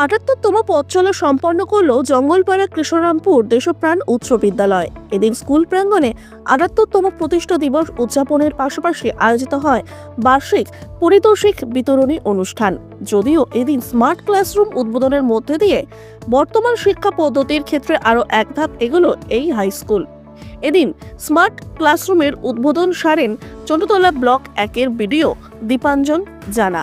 আটাত্তরতম পথ চলা সম্পন্ন করল জঙ্গলপাড়া কৃষ্ণরামপুর দেশপ্রাণ উচ্চ বিদ্যালয়। এদিন স্কুল প্রাঙ্গণে আটাত্তরতম প্রতিষ্ঠা দিবস উদযাপনের পাশাপাশি আয়োজিত হয় বার্ষিক পরিতোষিক বিতরণী অনুষ্ঠান। যদিও এদিন স্মার্ট ক্লাসরুম উদ্বোধনের মধ্যে দিয়ে বর্তমান শিক্ষা পদ্ধতির ক্ষেত্রে আরও এক ধাপ এগুলো এই হাই স্কুল। এদিন স্মার্ট ক্লাসরুমের উদ্বোধন সারেন চন্দ্রতলা ব্লক একের বিডিও দীপাঞ্জন জানা।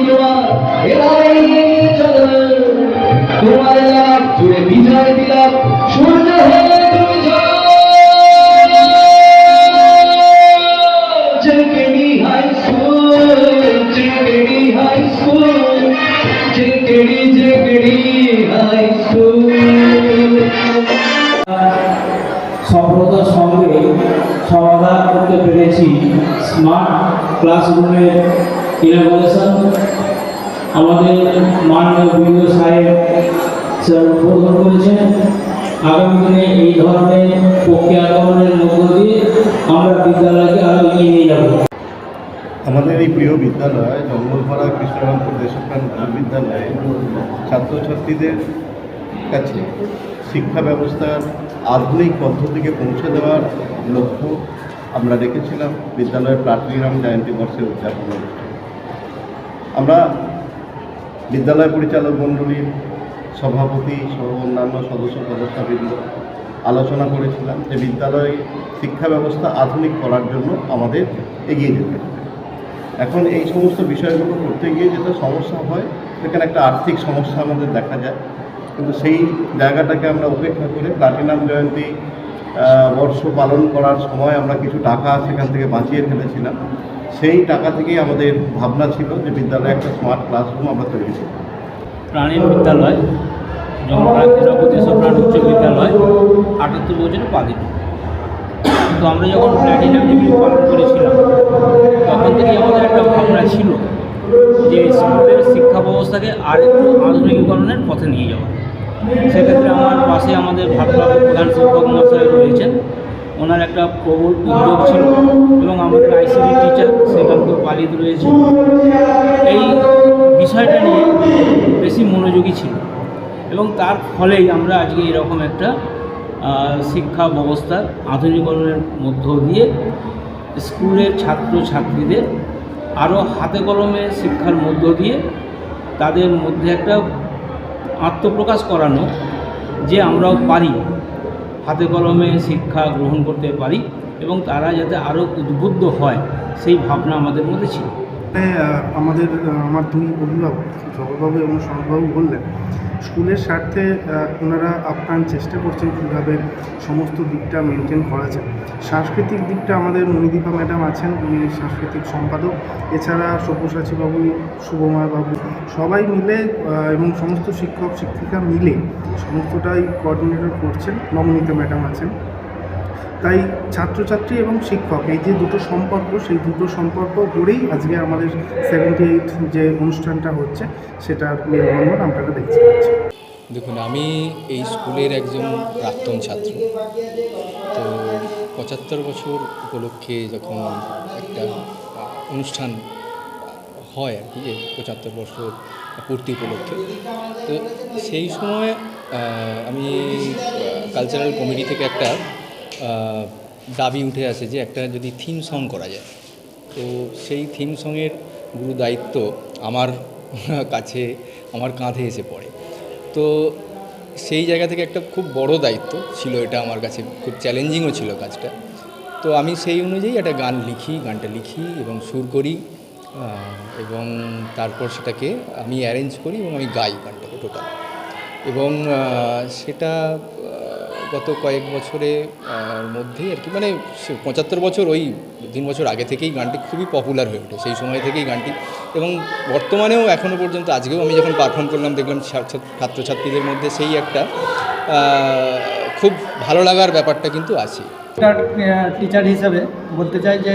সমাধান করতে পেরেছি। স্মার্ট ক্লাসরুমের ইনোভেশন আমাদের মাননীয় সাহেব স্যার উদ্বোধন করেছেন। আগামী দিনে এই ধরনের প্রক্রিয়াকরণের মধ্য দিয়ে আমরা বিদ্যালয়কে আরও এগিয়ে নিয়ে যাব। আমাদের এই প্রিয় বিদ্যালয় জঙ্গলপাড়া কৃষ্ণরামপুর দেশপ্রাণ বিদ্যালয়ে ছাত্রছাত্রীদের কাছে শিক্ষা ব্যবস্থার আধুনিক পদ্ধতিকে পৌঁছে দেওয়ার লক্ষ্য আমরা রেখেছিলাম বিদ্যালয়ের প্লাটিনাম জয়ন্তী বর্ষের উদযাপন আমরা বিদ্যালয় পরিচালক মণ্ডলীর সভাপতি সহ অন্যান্য সদস্য সদস্যবৃন্দ আলোচনা করেছিলাম যে বিদ্যালয় শিক্ষা ব্যবস্থা আধুনিক করার জন্য আমাদের এগিয়ে যেতে এখন এই সমস্ত বিষয়গুলো করতে গিয়ে যেটা সমস্যা হয়, সেখানে একটা আর্থিক সমস্যা আমাদের দেখা যায়। কিন্তু সেই জায়গাটাকে আমরা উপেক্ষা করে প্লাটিনাম জয়ন্তী বর্ষ পালন করার সময় আমরা কিছু টাকা সেখান থেকে বাঁচিয়ে ফেলেছিলাম। সেই টাকা থেকেই আমাদের ভাবনা ছিল যে বিদ্যালয়ে একটা স্মার্ট ক্লাসরুম আমরা তৈরি করব। প্রাণীর বিদ্যালয় দেশপ্রাণ উচ্চ বিদ্যালয়, আটাত্তর বছরে পা তো আমরা যখন প্ল্যাটিনাম জুবিলি পালন করেছিলাম, তখন থেকে আমাদের একটা ভাবনা ছিল যে শিক্ষা ব্যবস্থাকে আর একটু আধুনিকীকরণের পথে নিয়ে যাওয়া। সেক্ষেত্রে আমার পাশে আমাদের ভারপ্রাপ্ত প্রধান শিক্ষক মহাশয় রয়েছেন। ওনার একটা প্রবল উদ্যোগ ছিল এবং আমাদের আইসিডি টিচার শ্রীকান্ত পালিত রয়েছে। এই বিষয়টা নিয়ে বেশি মনোযোগী ছিল এবং তার ফলেই আমরা আজকে এরকম একটা শিক্ষা ব্যবস্থার আধুনিকরণের মধ্য দিয়ে স্কুলের ছাত্র ছাত্রীদের আরও হাতে কলমে শিক্ষার মধ্য দিয়ে তাদের মধ্যে একটা আত্মপ্রকাশ করানো যে আমরাও পারি, হাতে কলমে শিক্ষা গ্রহণ করতে পারি এবং তারা যাতে আরও উদ্বুদ্ধ হয়, সেই ভাবনা আমাদের মধ্যে ছিল। হ্যাঁ, আমাদের আমার দুই অভিভাবক জগৎবাবু এবং শরৎবাবু বললেন স্কুলের স্বার্থে ওনারা আপ্রাণ চেষ্টা করছেন কীভাবে সমস্ত দিকটা মেনটেন করা যায়। সাংস্কৃতিক দিকটা আমাদের মণিদীপা ম্যাডাম আছেন উনি সাংস্কৃতিক সম্পাদক। এছাড়া সব্যসাচী বাবু শুভময় বাবু সবাই মিলে এবং সমস্ত শিক্ষক শিক্ষিকা মিলে সমস্তটাই কোঅর্ডিনেটর করছেন। নবনীতা ম্যাডাম আছেন। তাই ছাত্রছাত্রী এবং শিক্ষক, এই যে দুটো সম্পর্ক, সেই দুটো সম্পর্ক করেই আজকে আমাদের সেভেন্টি এইট যে অনুষ্ঠানটা হচ্ছে সেটার মেলবন্ধন আপনারা দেখতে পাচ্ছি। দেখুন, আমি এই স্কুলের একজন প্রাক্তন ছাত্র। তো পঁচাত্তর বছর উপলক্ষে যখন একটা অনুষ্ঠান হয় আর কি পঁচাত্তর বছর পূর্তি উপলক্ষে, তো সেই সময় আমি কালচারাল কমিটি থেকে একটা দাবি উঠে আসে যে একটা যদি থিম সং করা যায়। তো সেই থিম সঙের গুরু দায়িত্ব আমার কাছে, আমার কাঁধে এসে পড়ে। তো সেই জায়গা থেকে একটা খুব বড় দায়িত্ব ছিল এটা আমার কাছে, খুব চ্যালেঞ্জিংও ছিল কাজটা। তো আমি সেই অনুযায়ী একটা গান লিখি, গানটা লিখি এবং সুর করি এবং তারপর সেটাকে আমি অ্যারেঞ্জ করি এবং আমি গাই গানটাকে টোটাল এবং সেটা গত কয়েক বছরে আহ, মধ্যেই আর কি মানে পঁচাত্তর বছর ওই তিন বছর আগে থেকেই গানটি খুবই পপুলার হয়ে ওঠে সেই সময় থেকেই গানটি। এবং বর্তমানেও এখনও পর্যন্ত আজকেও আমি যখন পারফর্ম করলাম দেখলাম ছাত্রছাত্রীদের মধ্যে সেই একটা খুব ভালো লাগার ব্যাপারটা কিন্তু আছে। টিচার হিসাবে বলতে চাই যে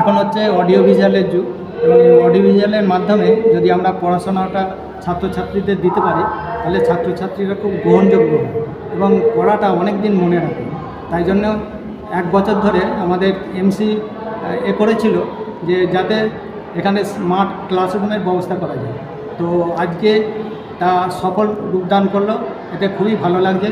এখন হচ্ছে অডিও ভিজুয়ালের যুগ এবং অডিও ভিজুয়ালের মাধ্যমে যদি আমরা পড়াশোনাটা ছাত্রছাত্রীদের দিতে পারি তাহলে ছাত্রছাত্রীরা খুব গ্রহণযোগ্য এবং পড়াটা অনেক দিন মনে রাখে। তাই জন্য এক বছর ধরে আমাদের এমসি এ করেছিল যে যাতে এখানে স্মার্ট ক্লাসরুমের ব্যবস্থা করা যায়। তো আজকে তা সফল রূপদান করল এটা খুবই ভালো লাগছে।